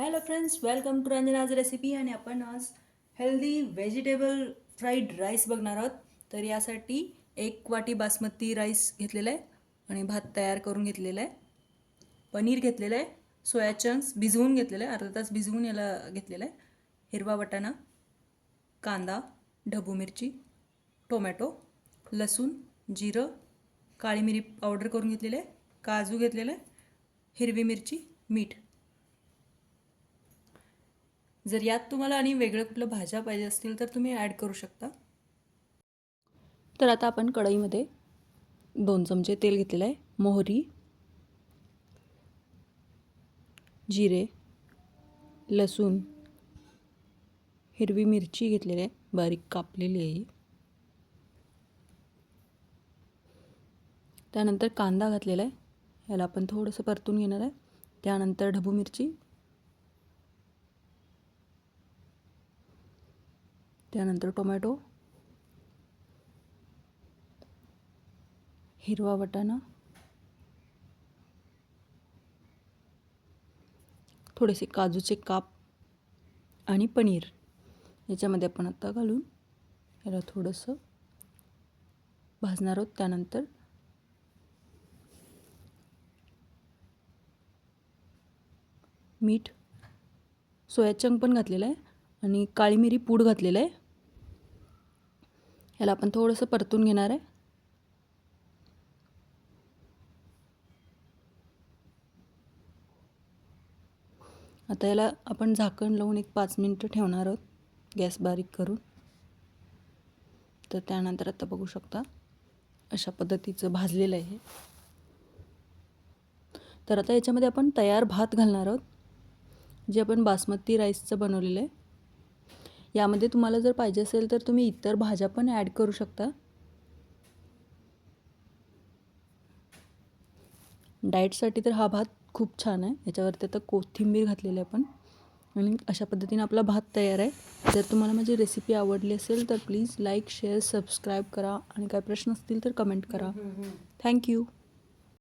Hello friends welcome to Ranjana's recipe आणि आपण आज हेल्दी व्हेजिटेबल फ्राईड राईस बघणार आहोत. तर यासाठी एक वाटी बासमती राईस घेतलेला आहे आणि भात तयार करून घेतलेला आहे. पनीर घेतलेलं आहे सोया चंक्स भिजवून घेतलेलं आहे अर्धा तास भिजवून याला घेतलेलं आहे. हिरवा वटाणा कांदा ढबू मिरची टोमॅटो लसूण जिरं काळी मिरी पावडर करून घेतलेलं आहे काजू घेतलेलं आहे हिरवी मिरची मीठ. जर यात तुम्हाला आणि वेगळं कुठलं भाज्या पाहिजे असतील तर तुम्ही ॲड करू शकता. तर आता आपण कढईमध्ये दोन चमचे तेल घेतलेलं आहे. मोहरी जिरे लसूण हिरवी मिरची घेतलेली आहे. बारीक कापलेली आहे. त्यानंतर कांदा घातलेला आहे. याला आपण थोडंसं परतून घेणार आहे. त्यानंतर ढबू मिरची त्यानंतर टोमॅटो हिरवा वाटाणा थोडेसे काजूचे काप आणि पनीर. याच्यामध्ये आपण आत्ता घालून याला थोडंसं भाजणार आहोत. त्यानंतर मीठ सोया चंक पण घातलेलं आहे आणि काळी मिरी पूड घातलेलं आहे. याला आपण थोडंसं परतून घेणार आहे. आता याला आपण झाकण लावून एक पाच मिनटं ठेवणार आहोत गॅस बारीक करून. तर त्यानंतर आता बघू शकता अशा पद्धतीचं भाजलेलं आहे तर आता याच्यामध्ये आपण तयार भात घालणार आहोत जे आपण बासमती राईसचं बनवलेलं आहे. यामध्ये तुम्हाला जर पाहिजे असेल तर तुम्ही इतर भाज्या पण ॲड करू शकता. डाएटसाठी तर हा भात खूप छान आहे. याच्यावरती आता कोथिंबीर घातलेली आहे आपण. आणि अशा पद्धतीने आपला भात तयार आहे. जर तुम्हाला माझी रेसिपी आवडली असेल तर प्लीज लाईक शेअर सबस्क्राईब करा. आणि काय प्रश्न असतील तर कमेंट करा. थँक्यू